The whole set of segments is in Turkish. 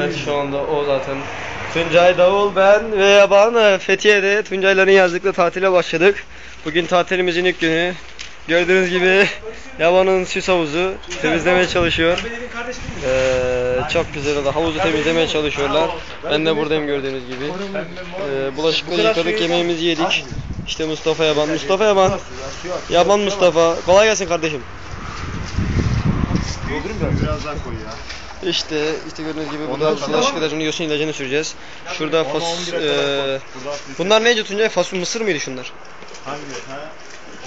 Evet şu anda o zaten. Tuncay Davul ben ve Yaban e, Fethiye'de Tuncayların yazlıklı tatile başladık. Bugün tatilimizin ilk günü. Gördüğünüz gibi Yaban'ın süs havuzu temizlemeye çalışıyor. Ee, çok güzel oldu. Havuzu temizlemeye çalışıyorlar. Ben de buradayım gördüğünüz gibi. Ee, bulaşıkları yıkadık, yemeğimizi yedik. İşte Mustafa Yaban. Mustafa Yaban. Yaban Mustafa. Kolay gelsin kardeşim. Biraz daha koy ya. İşte işte gördüğünüz gibi burada bulaşık ilacını, yosun ilacını süreceğiz. Şurada fas, eee bunlar neydi Tuncay? Fasul mısır mıydı şunlar? Hangi? Ha?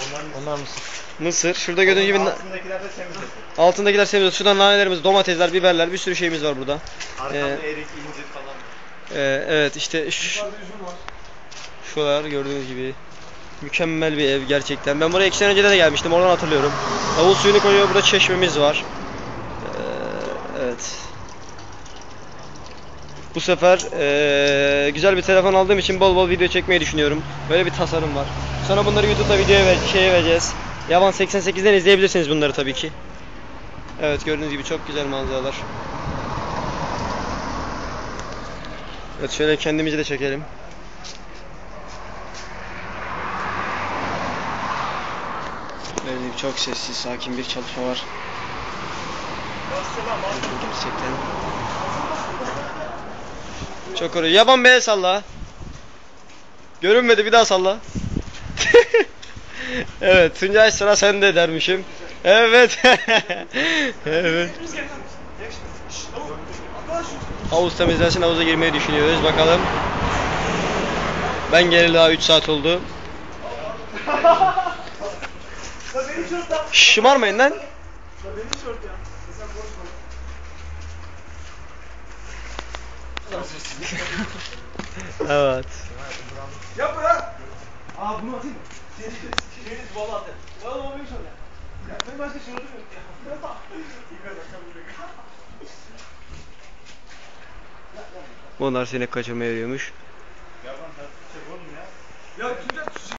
Onların Onlar mısın? Mısır. Şurada gördüğünüz gibi altındakiler de temiz et. altındakiler sevmiyoruz. Şuradan nanelerimiz, domatesler, biberler, bir sürü şeyimiz var burada. Arkanda Ee, erik, incir falan. Eee, evet işte şu, şuralar gördüğünüz gibi mükemmel bir ev gerçekten. Ben buraya iki sene önce de gelmiştim. Oradan hatırlıyorum. Davul suyunu koyuyor. Burada çeşmemiz var. Evet. Bu sefer eee, güzel bir telefon aldığım için bol bol video çekmeyi düşünüyorum. Böyle bir tasarım var. Sonra bunları YouTube'da videoya ver, şeye vereceğiz. Yaban 88'den izleyebilirsiniz bunları tabii ki. Evet gördüğünüz gibi çok güzel manzaralar. Evet şöyle kendimizi de çekelim. Gibi çok sessiz, sakin bir çalışma var. Çok oraya. Yaban be salla. Görünmedi bir daha salla. evet Tuncay sıra sende dermişim. Evet. evet. Havuz temizlensin havuza girmeyi düşünüyoruz bakalım. Ben geleli daha 3 saat oldu. Şımarmayın lan. Evet. Yapma ya. Aa bunu atayım mı? Seni seni valla atayım. Valla olmuyor sonra. Ya ben başka şey yok ya. Bunlar seni kaçırmaya yarıyormuş. Ya Tuncay